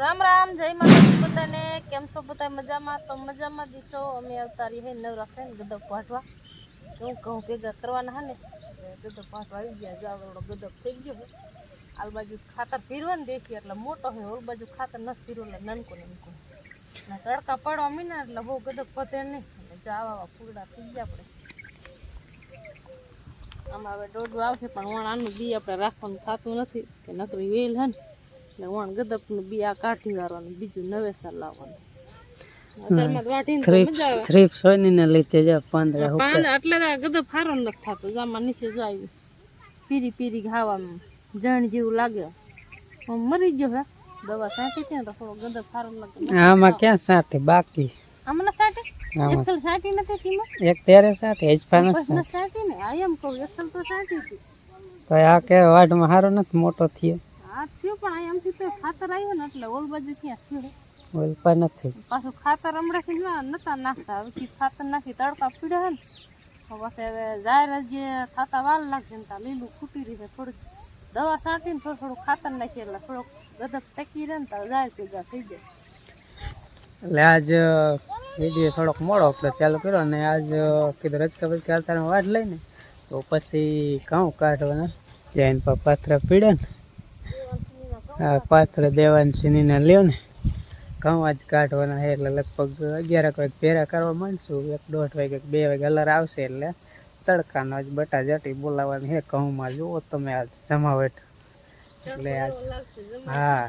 રામ રામ, જય માતાજી બધાને. કેમ છો બધા મજામાં? તો મજામાં દીશો અમે અવતારી હે નવરા થઈને ગદબ પાઠવા. હું કહું, ભેગા કરવાના હા ને? ગદબ પાઠવા આવી ગયા. જાવડો ગદક થઈ ગયો આલ બાજુ ખાતર પીરવાનું દેખી, એટલે મોટો હોય ઓલ બાજુ ખાતર નથી પીરવું એટલે નનકો નનકો ને તડકા પડવા મીના, એટલે બહુ ગદબ પતે નહીં. એટલે જો આવા આવા થઈ ગયા આપણે. આમાં હવે દોઢું આવશે પણ વણ આનું બી આપણે રાખવાનું થતું નથી, કે નકરી વેલ હે ને. એટલે વણ ગદપનું બી આ કાઢી વાળવાનું બીજું નવેસર લાવવાનું. થ્રીપ સોની ને લીધે જો પાંદડા પાન એટલે ગદપ હારો નથી થતો જામાં નીચે જો આવ્યું પીરી પીરી ખાવામાં જણ જેવું લાગે. હું મરી ગયો હે. દવા છાંટી છે તો થોડો ગદપ હારો લાગે. આમાં ક્યાં સાથે બાકી. છાંટી આમાં. એકલ નથી તેમાં એક ત્યારે સાથે હેજફા બસ નથી ન છાંટી ને આ એમ કહું એકલ તો હતી તો. આ કે વાડમાં હારો નથી મોટો થયો. આ થયું પણ આ એમથી તો ખાતર આવ્યું ને એટલે ઓલ બાજુ ત્યાં થયું. ઓલપા નથી. પાછું ખાતર હમણાંથી ના નતા નાખતા. હવે કી ખાતર નાખી તડકા પીડે હે ને પછી હવે જાહેર જે થતા વાલ લાગશે ને ત્યાં લીલું ખૂટી રહી થોડીક દવા છાંટીને થોડું થોડું ખાતર નાખીએ એટલે થોડોક ગદક ટકી રહે ને તો જાહેર ભેગા થઈ જાય. એટલે આજ વીડિયો થોડોક મોડો આપણે ચાલુ કર્યો અને આજ કીધું રજકા પછી આવતા વાટ લઈને તો પછી ઘઉં કાઢવાના. જૈન પર પાત્ર પીડે ને આ પાત્ર દેવાન છીનીને લ્યો ને. ઘઉં આજ કાઢવાના છે એટલે લગભગ અગિયાર વાગે ભેરા કરવા માંડશું. એક દોઢ વાગે બે વાગે અલર આવશે એટલે તડકાનો આજ બટા જટી બોલાવવાની છે ઘઉંમાં. જુઓ તમે આજ જમાવટ. એટલે આજ હા,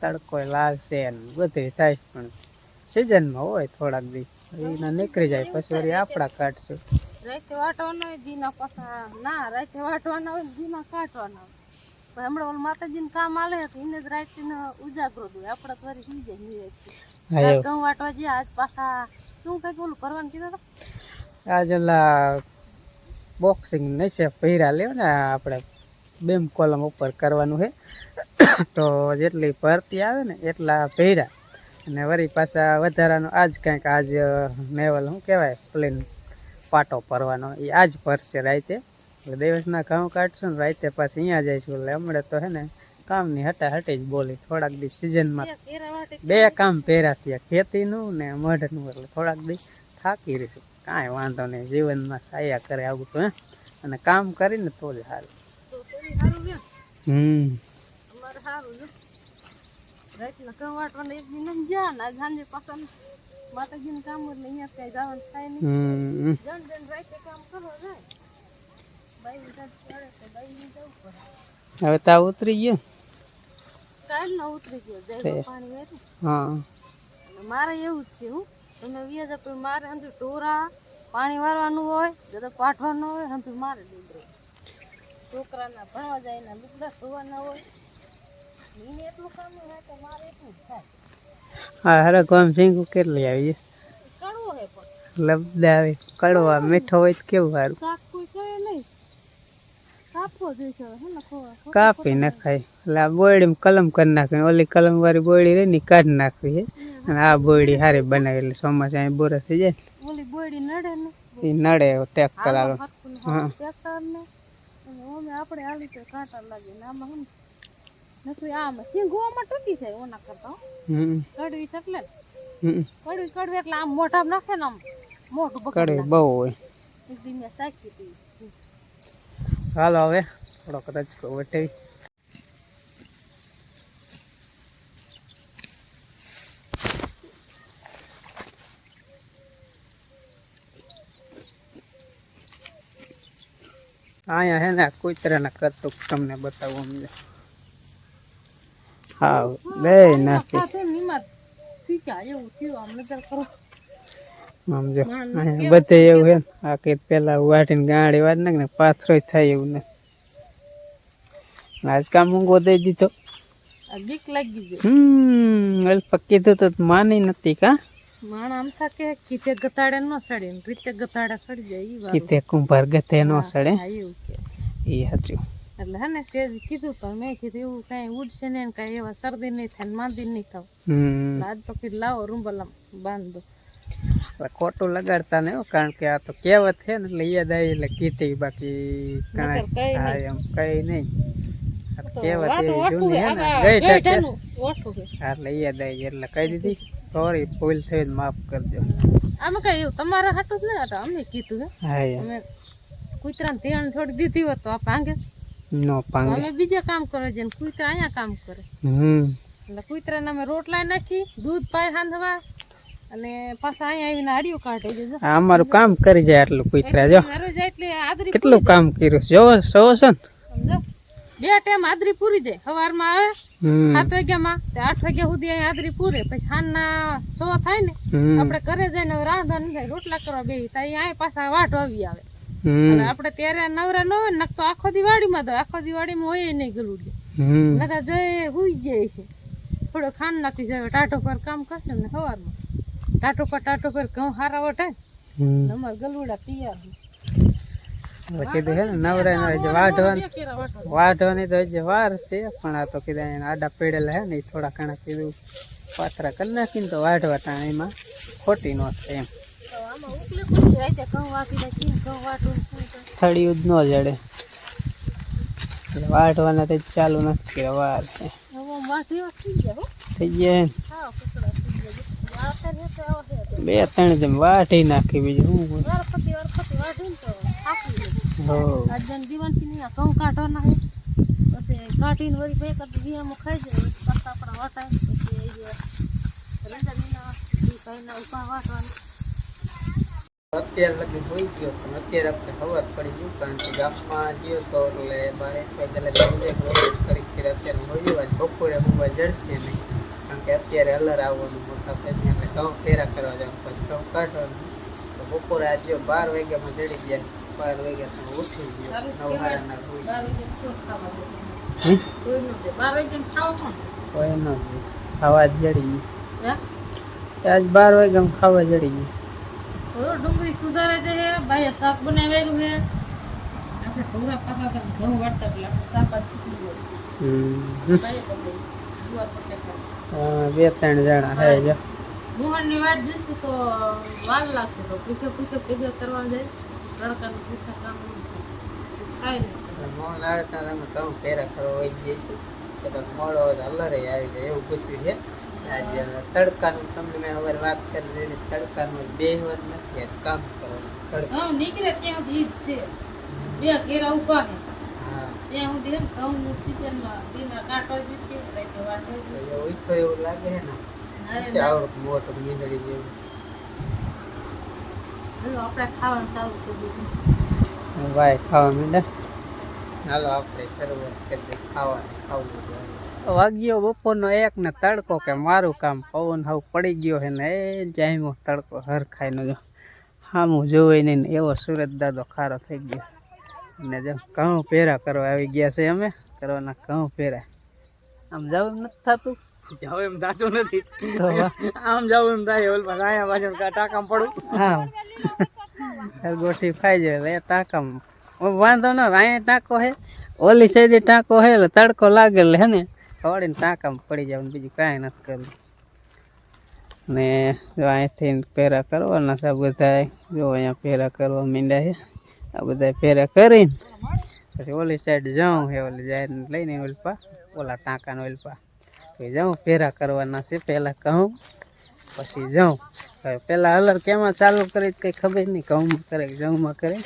તડકો લાગશે ને બધી થાય પણ સિઝનમાં હોય થોડાક દી. એના નીકળી જાય, પછી વળી આપણા કાઢશું. રાતે વાટવાનો હોય, દીના પાછા ના, રાતે વાટવાના હોય દીના કાઢવાના પણ હમણાં ઓલું માતાજીને કામ આલે તો એને જ રાતે ઉજાગરો દો. આપણે તો વળી સુઈ જાય ઘઉં વાટવા આજ પાછા શું કંઈક ઓલું કરવાનું કીધું હતું આજ ઓલા બોક્સિંગ નશે પહેરા લ્યો ને આપણે બેમ કોલમ ઉપર કરવાનું છે. તો જેટલી ભરતી આવે ને એટલા પહેરા. અને વળી પાછા વધારાનો આજ કંઈક આજ નેવલ શું કહેવાય પ્લેન પાટો ભરવાનો. એ આજ ભરશે રાતે. એટલે દિવસના ઘઉં કાઢશું ને રાતે પાછી અહીંયા જઈશું. એટલે હમણાં તો હે ને કામની હટા હટે જ બોલી. થોડાક દી સિઝનમાં બે બે કામ પહેરા થયા. ખેતીનું ને મઢનું. એટલે થોડાક દી થાકી રહીશું. કાંઈ વાંધો નહીં. જીવનમાં સાયા કરે આવું તો હે. અને કામ કરીને તો જ સારું હમ. કામ થાય નહીં. જણ જણ રાતે કામ કરવા જાય. હવે ત્યાં ઉતરી ગયો? કાલ ન ઉતરી ગયો. જાય પાણી હા. મારે એવું જ છે હું. તમે વ્યાજ આપો મારે હંધુ ટોરા પાણી વારવાનું હોય જરા પાઠવાનું હોય હંધુ મારે ડુંગરો છોકરાના ભણવા જાય ને લુગડા ધોવાના હોય. એને એટલું કામ હોય તો મારે એટલું જ થાય. હા હરે ગોમ સિંગુ કેટલી આવી કડવું હે પણ. લબદા આવે કડવા મીઠો હોય તો કેવું સારું શાક કોઈ નહીં કાપવો જોઈશે હવે હે ને ખો- કાપી નખાય. એટલે આ બોયડી કલમ કરી નાખવી. ઓલી કલમ વાળી બોયડી રહી ને કાઢી નાખવી અને આ બોયડી સારી બનાવી એટલે ચોમાસા અહીં બોરસ થઈ જાય ઓલી બોયડી નડે ને. એ નડે ટ્રેક્ટર હા. ને. ઓમે આપણે તો કાંટા લાગે ને આમાં નથી આમાં સિંગોમાં ટૂંકી થાય ઓના કરતા હમ. કડવી એટલે. હમ. કડવી કડવી એટલે આમ મોટા નાખે ને આમ મોઢું બગડી કડવી બહુ હોય. એક હતી. હાલો હવે થોડોક રચકો વટાવી અહીંયા હે ને કૂતરાના કરતું તમને બતાવું અમને હા બે નાખી એવું થયું આમ કરો અહીંયા બધે એવું હે આ કે પેલા વાટીને ગાડી વાટ નાખ ને પાથરો થાય એવું ને. આજ કામ ઊંઘો દઈ દીધો. બીક લાગી ગઈ. હમ અલ્પા પક્કી તો માની નથી કા? માણ આમ થાકે કીતે ગતાડે ન સડે રીતે ગતાડે સડી જાય ઈ વારું. કીતે કુંભાર ગતે નો સડે. ઈ સાચું એટલે હે ને તે કીધું પણ મેં કીધું એવું કઈ ઉડશે ને કઈ એવા શરદી નહીં થાય માંદી નહીં થાવ. આજ તો કીધું લાવો રૂંબલામ બાંધો. એટલે ખોટું લગાડતા ને કારણ કે આ તો કહેવત છે ને એટલે યાદ આવી એટલે કીધી બાકી કાંઈ એમ કઈ નહીં. કહેવત વાતો એવી જૂની હે ને ગઈ ટકે. એટલે યાદ આવી એટલે કહી દીધી. સોરી ભૂલ થઈ માફ કરજો. આમાં કઈ એવું તમારા હાટું જ નહીં હતા અમને કીધું હે અમે કૂતરાને ધ્યાન થોડી દીધી હોત તો આ ભાંગે. નો પાંગે અમે બીજા કામ કરે છે કુતરા કૂતરા અહીંયા કામ કરે. હમ. એટલે કૂતરાને અમે રોટલા નાખી દૂધ પાય હાંધવા. અને પાછા અહીંયા આવીને હાડીઓ કાઢે છે. આ અમારું કામ કરી જાય આટલું કુતરા જો. કેટલું કામ કર્યું છે? જોવો જોવો છો ને? બે ટાઈમ આદરી પૂરી જાય સવારમાં આવે સાત વાગ્યામાં તે આઠ વાગ્યા સુધી અહીંયા આદરી પૂરે. પછી સાંજના સો થાય ને આપણે ઘરે જઈને રાંધા નહીં થાય રોટલા કરવા બે તો અહીંયા પાછા વાટ આવી આવે. આપડે અને આપણે ત્યારે નવરા ન હોય ને તો આખો દિવાળીમાં તો આખો દિવાળીમાં હોય નહીં ગલુડી બધા જોઈએ હુઈ જાય છે. થોડો ખાન નાખી જાય ટાટો પર કામ કરશે ને સવારમાં. ટાટો પર ટાટો પર ઘઉં હારા વટાય અમાર ગલુડા પિયા કીધું હે ને નવરા ના હજી વાઢવાની. વાઢવાની તો હજી વાર છે પણ આ તો કીધા એને આડા પેડેલા હે ને થોડા ઘણા કીધું પાતરા કરી નાખીને તો વાઢવા તા એમાં ખોટી નો થાય એમ. થળિયું જ ન જડે. વાઢવાના તો ચાલુ નથી વાર છે. થઈ ગયા હો. થઈ ગયા ને. હાવ કુકડા થઈ ગયા. વાવતર હેઠે આવો છે. બે ત્રણ જેમ વાટી નાખી બીજું શું હોય. વરખતી વરખતી વાઢીને તો. હો. ઘઉં છે પછી કાઢીને વળી બે કરતી વિયામાં ખાઈ જાય. પછી પાછા આપણા વાટાય પછી એ અત્યારે લગી હોઈ ગયો પણ અત્યારે આપણે ખબર પડી ગયું કારણ કે ગામમાં ગયો તો એટલે બારે એટલે કરી અત્યારે બપોરે હોવા જડશે નહીં. કારણ કે અત્યારે અલર આવવાનું મોટા ભાઈ એટલે ઘઉં ફેરા કરવા જવાનું પછી ઘઉં કાઢવાનું તો બપોરે આજે બાર વાગ્યામાં જડી ગયા બાર વાગ્યા તો ઉઠી ગયો સારું નવ કહેવાય. હાડા ના હોઈ બાર વાગે શું ખાવા દે? હમ? કોઈ ન દે. બાર વાગે ખાવા કોઈ ન હોય. ખાવા જ જડી કોણ ગયું આજ બાર વાગ્યામાં ખાવા જડી ગયું હે ડુંગળી સુધારે છે હે ભાઈએ શાક બનાવેલું હે આપણે ઢોરા પાકા હતા ઘઉં વાળતા એટલે આપણે શાક આજ બે ત્રણ જણા હે જો. મોહનની વાટ જોઈશું તો વાર લાગશે તો પીકે પીકે ભેગા કરવા જાય. તડકાનું પૂછા કામ થાય. થાય મોહન આવે ત્યાં તમે સૌ ફેરા કરવા વહી જઈશું. કદાચ મોડો હોય તો અલરે આવી જાય એવું પૂછ્યું છે. આજે તડકાનું તમને મેં હવે વાત કરી દીધી તડકાનું બે વાર નથી કામ કરવાનું નીકળે ત્યાં જ છે. બે ઘેરા ઊભા છે. હા. ત્યાં હે ને દીના કાંટો રાતે વાટો એવું લાગે ને. અરે પછી આવડું મોટું જેવું. હાલો આપણે ખાવાનું ચાલુ કરી દીધું. ભાઈ ખાવા માંડ્યા? હાલો આપણે શરૂઆત કરી દઈએ. ખાવું જોઈએ વાગ્યો બપોરનો એક ને તડકો કે મારું કામ. પવન હાવ પડી ગયો છે ને એ જાય તડકો હરખાઈનો જો હામું જોવે નહીં ને એવો સુરત દાદો ખારો થઈ ગયો. ને જો ઘઉં પેરા કરવા આવી ગયા છે અમે કરવાના ઘઉં પેરા આમ જવું નથી થતું. જાવ એમ થાતું નથી. આમ જાવ એમ થાય ઓલ પાસે આયા પાછળ કા ટાકામ પડું. હા. ગોઠી ખાઈ જાય એટલે એ ટાંકામ વાંધો ન અહીંયા ટાંકો હે ઓલી સાઈડે ટાંકો હે એટલે તડકો લાગે એટલે હે ને થોડીને ટાંકામ પડી જાય બીજું કાંઈ નથી કરવું. ને જો અહીંથી પેરા કરવાના છે આ બધા જો અહીંયા પેરા કરવા માંડ્યા છે. આ બધા પેરા કરીને પછી ઓલી સાઈડ જાઉં હે, ઓલી જાય લઈને ઓલપા, ઓલા ટાંકાનો ઓલપા. પછી જાઉં પેરા કરવાના છે, પહેલાં કહું, પછી જાઉં હવે પહેલાં હલર કેમાં ચાલુ કરી કંઈ ખબર નહીં ઘઉંમાં કરે, કે જવમાં કરે.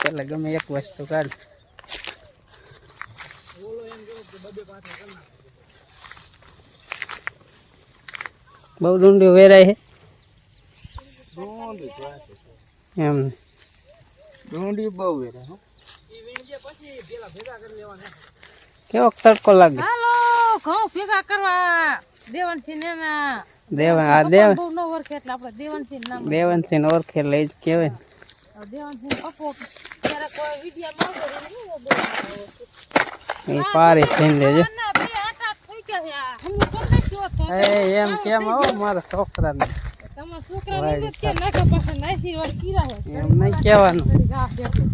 પહેલાં ગમે એક વસ્તુ કાઢ. બહુ ડુંડી વેરાય છે એમ. ડુંડી બહુ વેરે હો. કેવો તડકો લાગે? હાલો ઘઉં ભેગા કરવા. દેવાનસિંહ ને એના દેવન આ દેવ ન ઓળખે એટલે આપણે દેવાનસિંહ નામ. દેવનસિંહ ને ઓળખે લઈ જ કહેવાય. દેવાનસિંહ પપ્પો ત્યારે કોઈ વિડિયા માં એ પારી થઈને એ એમ કેમ આવો મારા છોકરાને. તમારા છોકરા ને કે નાખે પાછા નાસી વાર કીરા છે એમ નહીં કહેવાનું. ઘડી ઘા બેઠો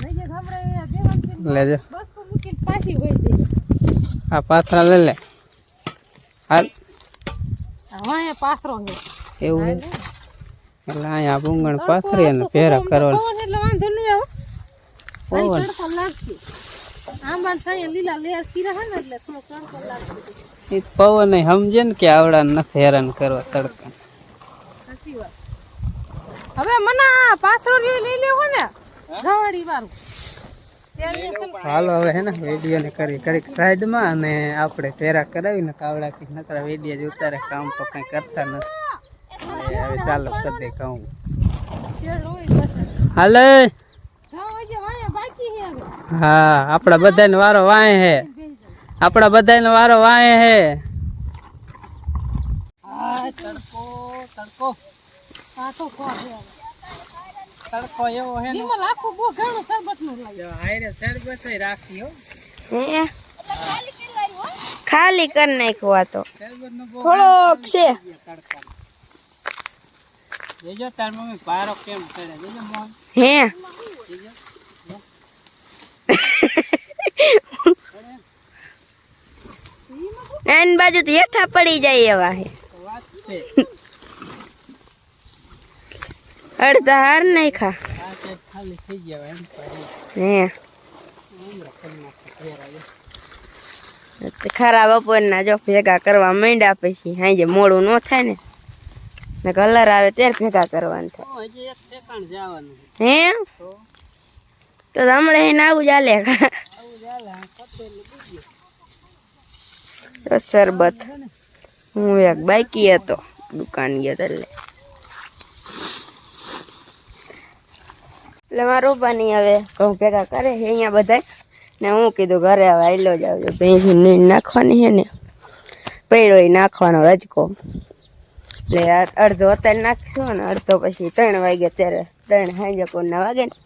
નહીં જે ગામડે દેવાનસિંહ લેજો બસ તો મૂકીને પાછી વહી દે. આ પાથરા લઈ લે. હાલ. હવે અહીંયા પાથરો છે. એવું છે એટલે અહીંયા ભૂંગણ પાથરી અને ફેરા કરવાના. પવન એટલે વાંધો નહીં આવે. પવન તડકો લાગશે. આંબા સાયા લીલા લેર કીરા હે ને એટલે થોડો તડકો લાગે એ પવન ય સમજે ને કે આવડા નથી હેરાન કરવા તડકા સાચી વાત હવે મને પાછળ પાથરો લઈ લઈ લેવો ને ગવાડી વાળું. હાલો હવે હે ને વીડિયો ને કરી કરી સાઈડમાં અને આપણે ફેરા કરાવીને કાવડા કે નકરા વીડિયો જ ઉતારે કામ તો કઈ કરતા નથી. હવે ચાલો કરી દે બસ હાલે? હા હોય છે વાયા બાકી છે હવે. હા આપણા બધાને વારો વાય હે. આપણા બધાને વારો વાય હે તડકો તડકો. આ તો ખો છે. હવે તડકો એવો હે ને. નિમલ આખું બહુ ઘણું શરબતનું લાગે. જો હાયરે શરબત ય રાખી હો. હે? ખાલી કરી નાખ્યું આ તો. શરબત નો બહુ થોડોક છે. તડકા જોજો તાર મમ્મી પારો કેમ કરે જોજો મોહન. હે? જોજો એની બાજુ તો હેઠા પડી જાય એવા હે. તો વાત છે. અડધા હાર નાખ્યા આ તે ખાલી થઈ ગયા એમ પાછી હે હમણાં કરી નાખે ફેરા જો. તો ખરા બપોરના જો ભેગા કરવા માંડ્યા પછી હાજે મોડું ન થાય ને ને કલર આવે ત્યારે ભેગા કરવાનું થાય તો હજી એક ઠેકાણ જવાનું હે તો તો હમણાં એને આવું ચાલે આવું ચાલે આ પતેલું બીજું તો શરબત હું એક બાકી હતો દુકાન ગયો તો એટલે એટલે મારા રૂપાની હવે ઘઉં ભેગા કરે છે અહીંયા બધા ને હું કીધું, ઘરે હવે આયલો જ આવજો. ભેંસી નહીં નાખવાની છે ને. પૈડો નાખવાનો રજકો. એટલે અડધો અત્યારે નાખીશું ને અડધો પછી ત્રણ વાગે ત્યારે ત્રણ સાંજે કોના વાગે ને,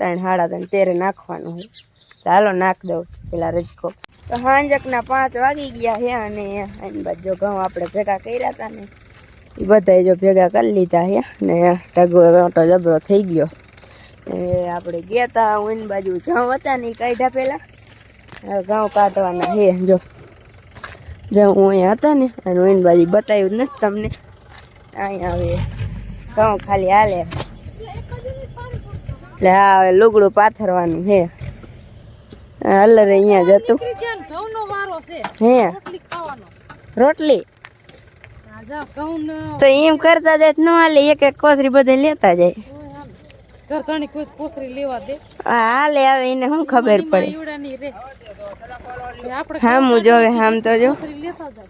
ત્રણ સાડા ત્રણ ત્યારે નાખવાનું હોય ચાલો નાખ દઉં પેલા રજકો. તો સાંજકના પાંચ વાગી ગયા છે અને એની બાજુ જો ઘઉં આપણે ભેગા કર્યા હતા ને, એ બધાય જો ભેગા કરી લીધા છે ને, ઢગો ઘોટો જબરો થઈ ગયો. આપણે ગયા હતા ઉન બાજુ જાઉં હતા ને એ કાઢ્યા પહેલાં ઘઉં કાઢવાના હે જો. જો હું અહીંયા હતા ને અને ઉન બાજુ બતાવ્યું નથી તમને. અહીંયા હવે ઘઉં ખાલી હાલે. એટલે હા હવે લુગડું પાથરવાનું હે અલરે અહીંયા જ હતું. ક્રિશ્ચિયન ઘઉંનો વારો છે. હે. રોટલી તો એમ કરતા જાય ન હાલે એક એક કોથરી બધે લેતા જાય. ઘણી કોઈ પોખરી લેવા દે. આ હાલે આવે એને શું ખબર પડે? આપણે હામું જોવે હામ તો જો. પોખરી લેતા જાય.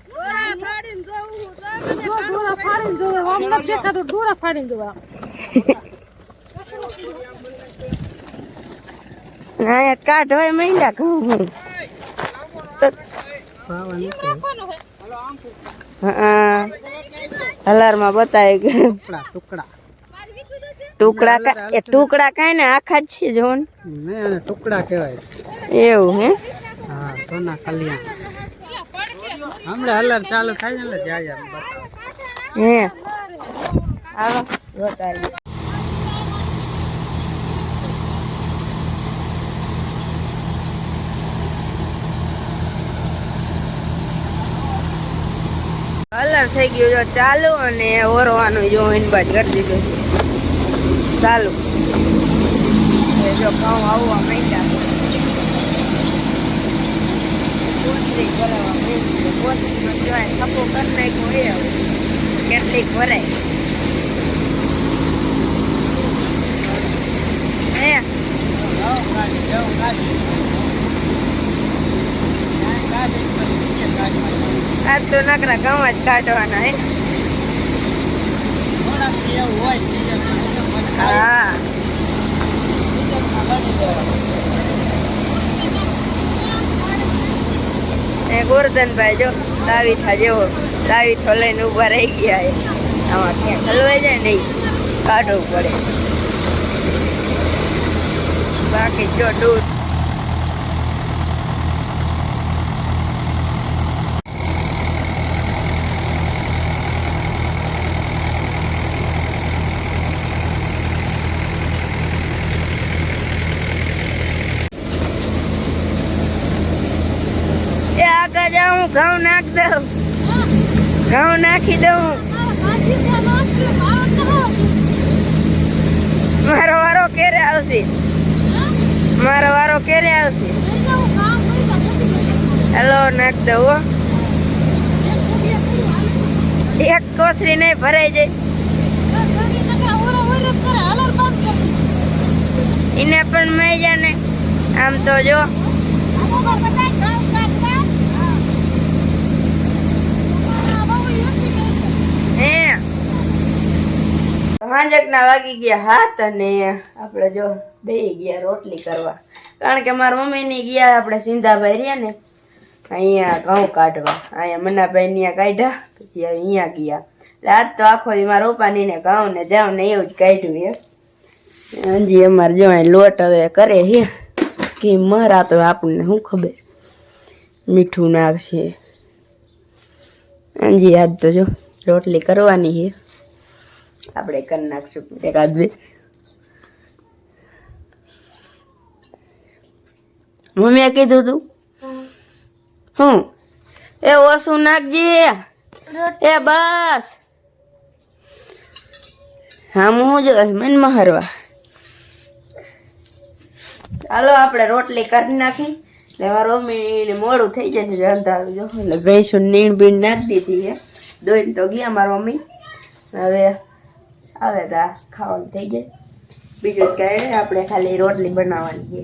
જો ડોરા ફાડીને જોવે આમ માંડ્યા ઘઉં તો હા હલારમાં બતાવે. કે ટુકડા. ટુકડા એ ટુકડા કાંઈ ને આખા જ છે જો ને ને ટુકડા કહેવાય. એવું હે? હા સોના કલ્યાણ. હમણાં હલર ચાલુ થાય ને જાય હે. હાલો. બતાવી કલર થઈ ગયો ચાલુ અને ઓરવાનું જો એની બાજુ કરી દીધું. ચાલુ જો ઘઉં આવવા માંડ્યા કોથળી ભરાવા માંડી છે. કોથળીમાં જોવાય થપ્પો કરી નાખ્યો એ. કેટલીક ભરાય હે આજ તો નકરા ઘઉં જ કાઢવાના હે હા એ ગોરધનભાઈ જો તાવીથા જેવો. તાવીથો લઈને ઊભા રહી ગયા એ. આમાં ક્યાં ખલવાઈ જાય નહીં કાઢવું પડે. બાકી જો દૂધ એ આગળ જાઉં ઘઉં નાખ દઉં ઘઉં નાખી દઉં મારો વારો ક્યારે આવશે. આવશે નાખ દો હો એક કોથરી નહીં ભરાઈ જાય. એને પણ મજા ને. આમ તો જો. હાંજકના વાગી ગયા હાથ અને આપણે જો બે ગયા રોટલી કરવા. કારણ કે મારા મમ્મીની ગયા આપણે સિંધાભાઈ રહ્યા ને, અહીંયા ઘઉં કાઢવા. અહીંયા મનાભાઈ ત્યાં કાઢ્યા, પછી અહીંયા ગયા. એટલે આજ તો આખો મારા પપ્પાની ને ઘઉં ને જાઉં ને એવું જ કાઢ્યું એ હાજી અમારે જો લોટ હવે કરે હે કે મરા તો આપણને શું ખબર? મીઠું નાખશે હાજી આજ તો જો રોટલી કરવાની છે. આપણે કરી નાખશું. એકાદ બે. મમ્મીએ કીધું તું? હું? એ ઓછું નાખજે. એ બસ. હા હું જો મન મહારવા ચાલો આપણે રોટલી કરી નાખી. લેવા રોમીને મોડું થઈ જશે રંધારું જો. એટલે ભેંસું નીણ બીણ નાખી દીધી છે દોઈને તો ગયા મારા મમ્મી. હવે આવે તો ખાવાનું થઈ જાય. બીજું કાંઈ આપણે ખાલી રોટલી બનાવવાની છે.